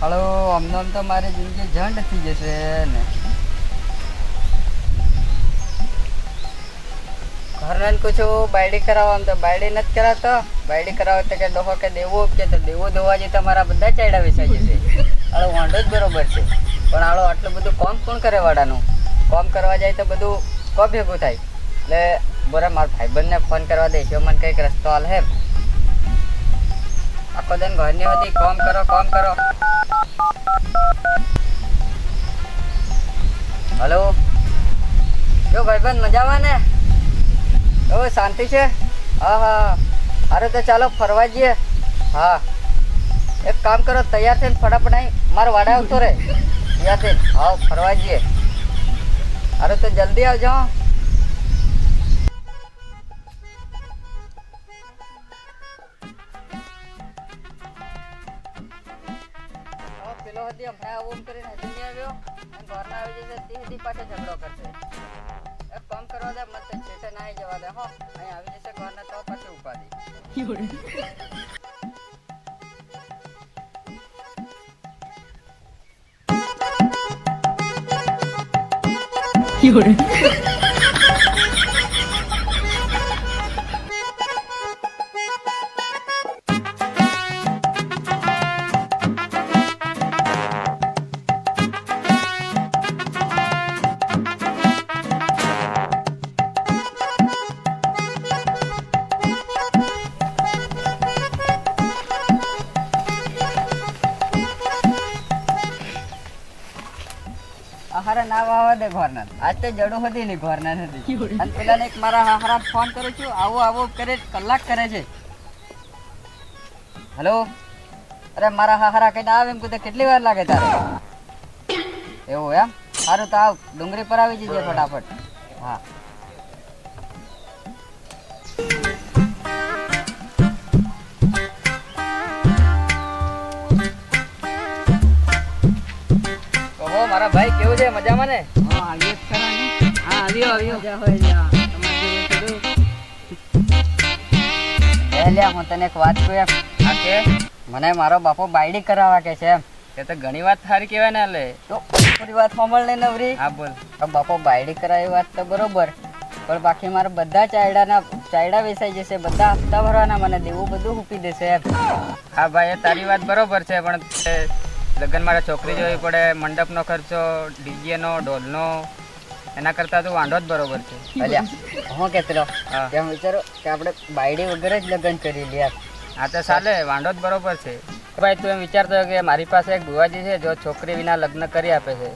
હળો આમ તો મારી જિંદગી ઝંડ થઈ જશે ને. ઘરને પૂછું બાયડી કરાવો. તો બાયડી નથી કરાવતો. બાયડી કરાવો તો કે ડોહો કે દેવો, કે તો દેવો ધોવા જઈએ તમારા બધા ચાયડા વેચાઈ જશે. હાલો વાંડો જ બરોબર છે. પણ આળો આટલું બધું કોમ કોણ કરે વાડાનું કોમ કરવા જાય તો બધું કો ભેગું થાય. એટલે બોરા, મારા ભાઈબંધને ફોન કરવા દઈશ જો મને કંઈક રસ્તો હાલ હે આખો દિન ઘરની બધી કોમ કરો કોમ કરો. હલો? જો ભાઈબંધ મજામાં ને? ઓ શાંતિ છે? હા હા. અરે તો ચાલો, ફરવા જઈએ. હા. એક કામ કરો, તૈયાર થઈને ફટાફટ અહીં મારા વાડા આવતો રે તૈયાર થઈને. હા ફરવા જઈએ. અરે તો જલ્દી આવજો. પેલો હતી હમણાં આવું કરીને હજી આવ્યો. ઘરના આવી જશે, તે સુધી પાછો ઝઘડો કરશે. કરવા દે મત છેટે ના આવી જવા દે હો. અહીં આવી જશે ઘરના તો પછી ઉપાડી. હારા ના વાવા દે ઘરના. આજ તો જડું હતી નહીં ઘરના નથી અને પેલા એક મારા હારા ફોન કરું છું આવો આવો કરે કલાક કરે છે. હેલો? અરે મારા હારા કઈ આવે એમ કીધું કેટલી વાર લાગે તારે? એવું એમ? સારું તો આવ ડુંગળી પર આવી જજે ફટાફટ. હા. મારા ભાઈ કેવું છે? મજામાં ને? હા ખરા. આવ્યો આવ્યો હોય તને એક વાત કહું એમ. આ કે મને મારો બાપો બાયડી કરાવવા કે છે એમ. એ તો ઘણી વાત સારી કહેવાય ને લે તો થોડી વાત સાંભળ ને નવરી. હા બોલ. બાપો બાયડી કરાવી વાત તો બરોબર. પણ બાકી મારે બધા ચાયડાના ચાયડા વેચાઈ જશે બધા હપ્તા ભરવાના મને દેવું બધું મૂકી દેશે હા ભાઈ તારી વાત બરોબર છે પણ લગ્ન માટે છોકરી જોવી પડે મંડપનો ખર્ચો ડીજે નો ઢોલનો એના કરતા તો વાંધો જ બરોબર છે. અલ્યા હું કહેતો હા. તેમ વિચારો કે આપણે બાયડી વગર જ લગ્ન કરી લ્યા. હા તો ચાલે વાંધો જ બરોબર છે. ભાઈ તું એમ વિચારતો કે મારી પાસે એક ભુવાજી છે જો છોકરી વિના લગ્ન કરી આપે છે.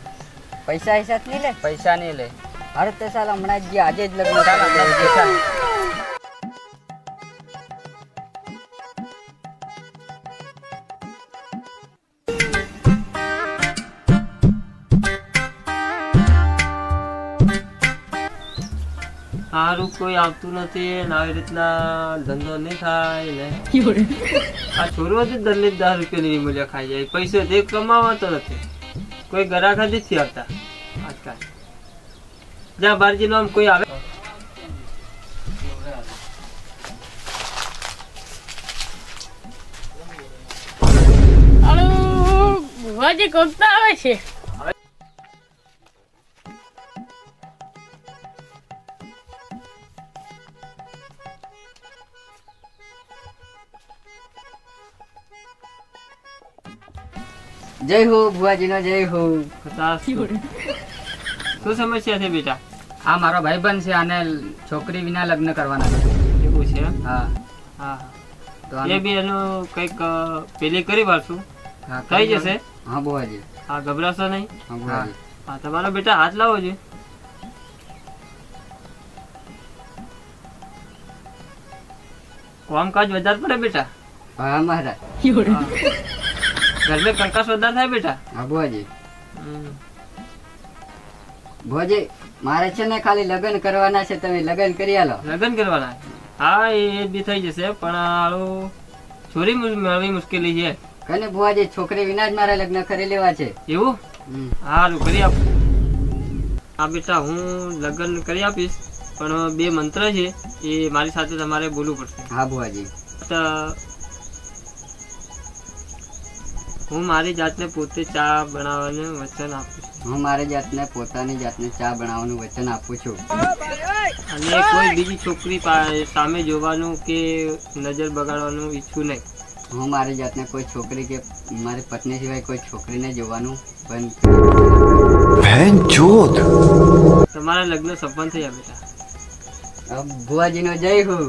પૈસા હિસાબ નહીં લે? પૈસા નહીં લે. અરે તે સાલ હમણાં જ જે આજે જ લગ્ન સારું કોઈ આવતું નથી ને આવી રીતના ધંધો નહીં થાય ને. આ છોરો જ દરને દસ રૂપિયાની મૂલ્ય ખાઈ જાય. પૈસો તે કમાવાતો નથી. કોઈ ગ્રાહક જ નથી આવતા આજકાલ. જ્યાં બારજી નામ કોઈ આવે? ભુવાજી કોકતા આવે છે. જય હો ભુવાજીનો જય હો. શું સમસ્યા છે બેટા? આ મારો ભાઈબંધ છે આને છોકરી વિના લગ્ન કરવાના છે. એવું છે હા. હા તો એ બી એનું કંઈક પેલી કરી પાડશું થઈ જશે? હા ભુવાજી. હા ગભરાશો નહીં? હા હા તમારો બેટા હાથ લાવો છે કામકાજ વધારે પડે બેટા? હા મહારાજ. ઘર મેં કંકાસ વધારે થાય બેટા? હા ભુવાજી ભોજી મારે છે ને ખાલી લગ્ન કરવાના છે તમે લગ્ન કરી આલો. લગ્ન કરવાના? હા એ બી થઈ જશે પણ આલો છોરી મળવી મુશ્કેલી છે. કને ભુવાજી છોકરી વિના જ મારે લગ્ન કરી લેવા છે. એવું. હારું કરી આપ. હા બેટા હું લગ્ન કરી આપીશ પણ બે મંત્ર છે એ મારી સાથે તમારે બોલવું પડશે. હા ભુવાજી. તો હું મારી જાતને પોતે ચા બનાવવાનું વચન આપું છું. હું મારી જાતને પોતાની જાતને ચા બનાવવાનું વચન આપું છું. અને કોઈ બીજી છોકરી સામે જોવાનું કે નજર બગાડવાનું ઈચ્છું નહીં. હું મારી જાતને કોઈ છોકરી કે મારી પત્ની સિવાય કોઈ છોકરીને જોવાનું બંધ તમારા લગ્ન સફળ થયા બેટા. ભુવાજીનો જય હું.